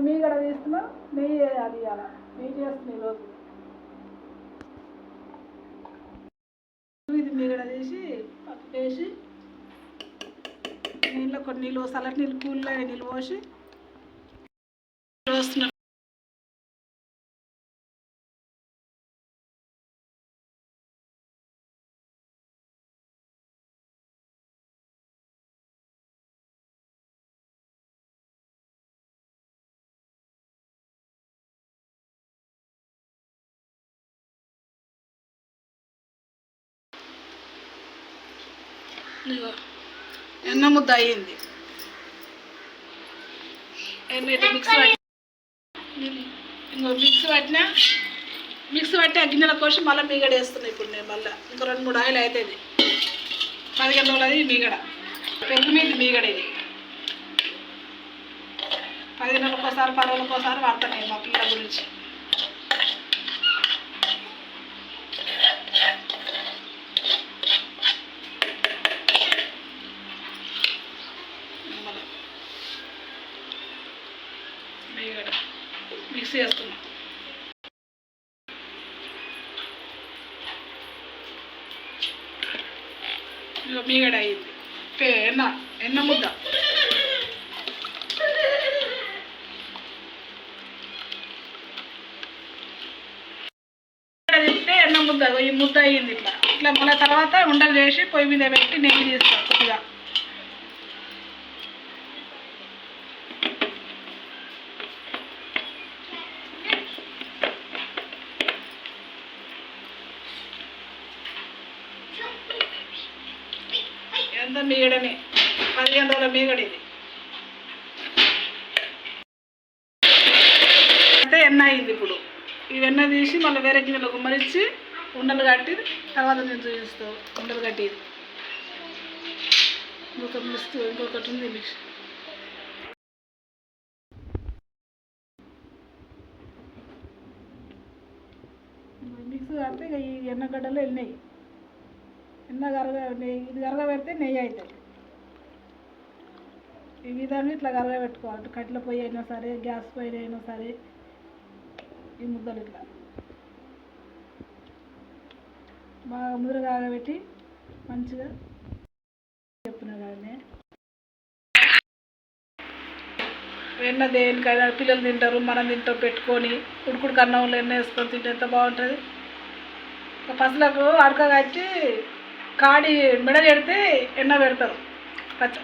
మీగడ తీస్తున్నా నెయ్యి అది ఇవ్వాలి నెయ్యి చేస్తున్నా ఈరోజు ఇది మీగడ తీసి పప్పు వేసి నీళ్ళు కొన్ని నీళ్ళు చల్లటి నీళ్ళు కూల్లో నీళ్ళు పోసి ఇదిగో ఎన్న ముద్ద అయ్యింది? మిక్స్ ఇంకో మిక్స్ పట్టినా మిక్స్ పట్టి ఆ గిన్నెల కోసి మళ్ళీ మీగడ వేస్తున్నాయి ఇప్పుడు నేను మళ్ళీ. ఇంకో రెండు మూడు ఆయిల్ అవుతుంది పదిహేను రోజులు అది మీగడ. పెరుగు మీద మీగడ ఇది. పదిహేను రోజులకు ఒకసారి పది రోజులకు ఒకసారి వాడతాను నేను మా పిల్లల గురించి మళ్ళీ మీగడ మిక్స్ చేస్తున్నా ఇదిగో మీగడ అయింది ఎన్న ఎన్న ముద్ద తిప్పితే ఎన్న ముద్ద ఈ ముద్ద అయ్యింది ఇట్లా ఇట్లా మళ్ళీ తర్వాత ఉండలు చేసి పొయ్యి మీద పెట్టి నెయ్యి తీస్తాం కొద్దిగా ఎంత మీగడమే పదిహేను రోజుల మీగడ ఇది అంటే ఎన్న అయింది ఇప్పుడు? ఈ వెన్న తీసి మళ్ళీ వేరే గిన్నెలో గుమ్మరిచ్చి ఉండలు కట్టి తర్వాత నేను చూపిస్తావు ఉండలు కట్టి ఇంకొక మిక్స్ ఇంకొకటి ఉంది మిక్స్ మిక్స్ కడితే ఇక ఈ ఎన్నగడ్డలు వెళ్ళినాయి. చిన్న గరగ నెయ్యి ఇది పెడితే నెయ్యి అవుతుంది ఈ విధంగా ఇట్లా కరగబెట్టుకోవాలి. అటు కట్టెల పొయ్యి అయినా సరే గ్యాస్ పొయ్యి అయినా సరే ఈ ముద్దలు ఇట్లా. బాగా ముద్ర కాగబెట్టి మంచిగా చెప్పిన కానీ వెన్న దేనికైనా పిల్లలు తింటారు మనం తింటాం పెట్టుకొని ఉడుకుడు కన్నంలో ఎన్న వేసుకొని తింటే ఎంత బాగుంటుంది. ఒక పసులకు అడక కట్టి కాడి మెడ పెడితే ఎన్న పెడతారు? పచ్చ.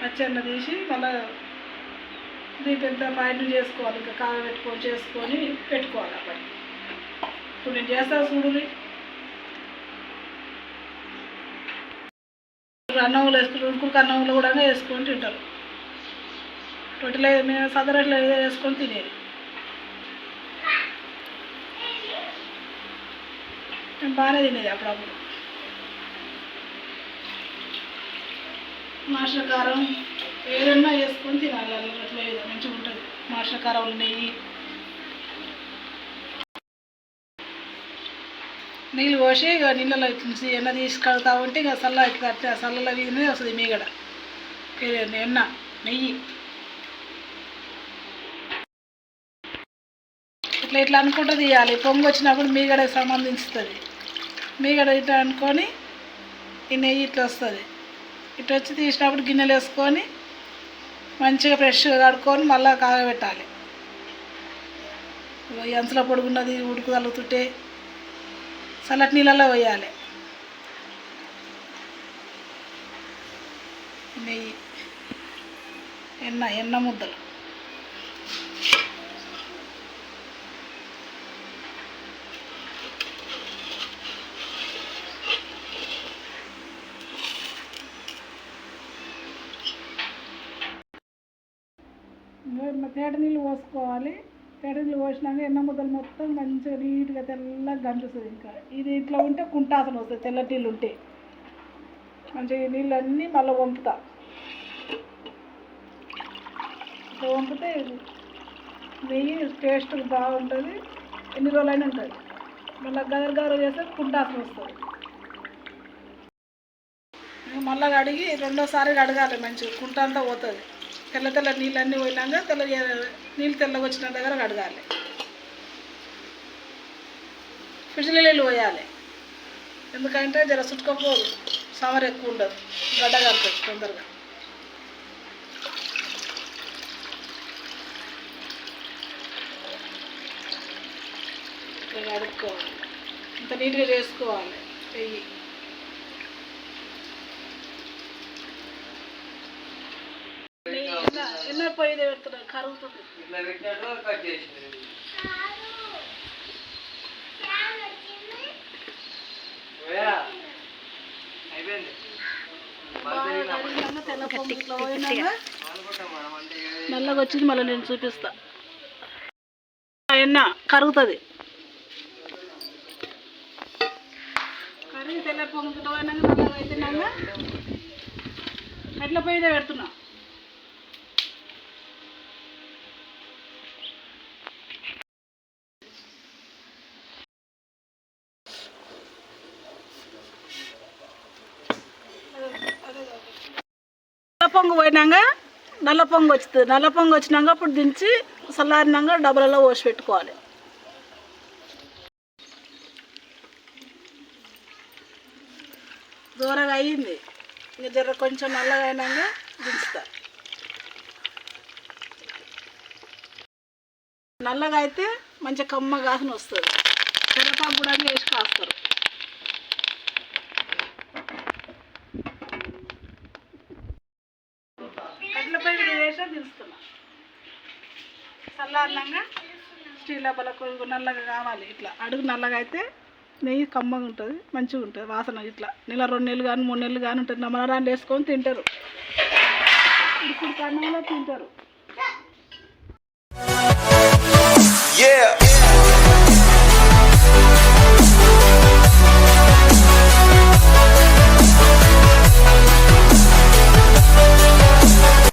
పచ్చ ఎన్న తీసి మళ్ళీ దీని పెద్ద పాయింట్ చేసుకోవాలి? ఇంకా కాగ పెట్టుకొని చేసుకొని పెట్టుకోవాలి అప్పటి ఇప్పుడు నేను చేస్తాను చూడుని అన్నంలో వేసుకుని ఉడుకుడు అన్నంలో కూడా వేసుకొని తింటారు. రొట్టెలో మేము సదరొట్టెలో ఏదో వేసుకొని తినేది. బాగా బాగానే తినేది అప్పుడప్పుడు. మాషకారం ఏదన్నా వేసుకొని తినాలి అలా ఏదో మంచిగా ఉంటుంది. మాషకారం నెయ్యి. నీళ్ళు పోసి ఇక నీళ్ళలో తీసి ఎన్న తీసుకెళ్తా ఉంటే ఇక చల్ల కట్టి ఆ చల్లలో వీధినే వస్తుంది మీగడ. ఎన్న నెయ్యి. ఇట్లా ఇట్లా అనుకుంటుంది ఇవ్వాలి పొంగు వచ్చినప్పుడు మీగడకి సంబంధించుతుంది మీగడ ఇట్లా అనుకొని ఈ నెయ్యి ఇట్లా వస్తుంది. ఇట్లా వచ్చి తీసినప్పుడు గిన్నెలు వేసుకొని మంచిగా ఫ్రెష్గా కడుక్కొని మళ్ళీ కాగబెట్టాలి. ఎంతలో పొడుగున్నది ఉడుకు తలుగుతుంటే చల్లటి నీళ్ళలో వేయాలి నెయ్యి ఎన్న ఎన్న ముద్దలు. తేట నీళ్ళు పోసుకోవాలి. తేట నీళ్ళు పోసినాక ఎన్న ముద్దలు మొత్తం మంచిగా నీట్గా తెల్లగా గంటుస్తుంది ఇంకా. ఇది ఇట్లా ఉంటే కుంటాసన వస్తుంది తెల్లటి నీళ్ళు ఉంటే. మంచిగా నీళ్ళన్నీ మళ్ళీ వంపుతా. ఇట్లా వంపితే నెయ్యి టేస్ట్ బాగుంటుంది ఎన్ని రోజులైనా ఉంటుంది. మళ్ళీ గదర గదర చేస్తే కుంటాసన వస్తుంది. మళ్ళీ కడిగి రెండోసారి కడగాలి మంచిగా కుంట అంతా పోతుంది. తెల్ల తెల్ల నీళ్ళన్నీ పోయినాక తెల్ల నీళ్ళు తెల్లగా వచ్చిన దగ్గర కడగాలి. ఫ్రిడ్జ్ నీళ్ళు పోయాలి. ఎందుకంటే జర చుట్టుకపోదు. సమర్ ఎక్కువ ఉండదు. గడ్డ కడుతుంది తొందరగా. కడుక్కోవాలి. ఇంత నీట్గా చేసుకోవాలి. వెయ్యి నెయ్యి ఎన్న ఎన్న పొయ్యి పెడుతున్నారు కరుగుతుంది ఇట్లా పెట్టినట్టు కట్ చేసింది పోయా? అయిపోయింది బాగా కడిగినాక తెల్ల పొంగు ఇట్లా పోయినాక అనుకుంటాం మనం అంటే ఇక నల్లగా వచ్చింది మళ్ళీ నేను చూపిస్తా. ఎన్న కరుగుతుంది. కరిగి తెల్ల పొంగు ఇట్లా పోయినాక నల్లగా అయిపోయినాక ఎట్లా పోయిదే పెడుతున్నా? పొంగు పోయినాక నల్ల పొంగు వచ్చింది నల్ల పొంగు వచ్చినాక అప్పుడు దించి చల్లారినాక డబ్బలలో పోసి పెట్టుకోవాలి. దూరగా అయ్యింది ఇంకా జర కొంచెం నల్లగా అయినాక దించుతా. నల్లగా అయితే మంచి కమ్మ గాసిన వస్తుంది. కరివేపాకు కూడా వేసి కాస్తారు. చల్లారినాక స్టీల్ డబ్బాలకు నల్లగా కావాలి ఇట్లా. అడుగు నల్లగా అయితే నెయ్యి కమ్మగా ఉంటుంది మంచిగా ఉంటుంది వాసన ఇట్లా. నెల రెండు నెలలు కానీ మూడు నెలలు కానీ ఉంటుంది నమ్మరాన్ని వేసుకొని తింటారు. ఇప్పుడు కన్నంలో తింటారు. Yeah.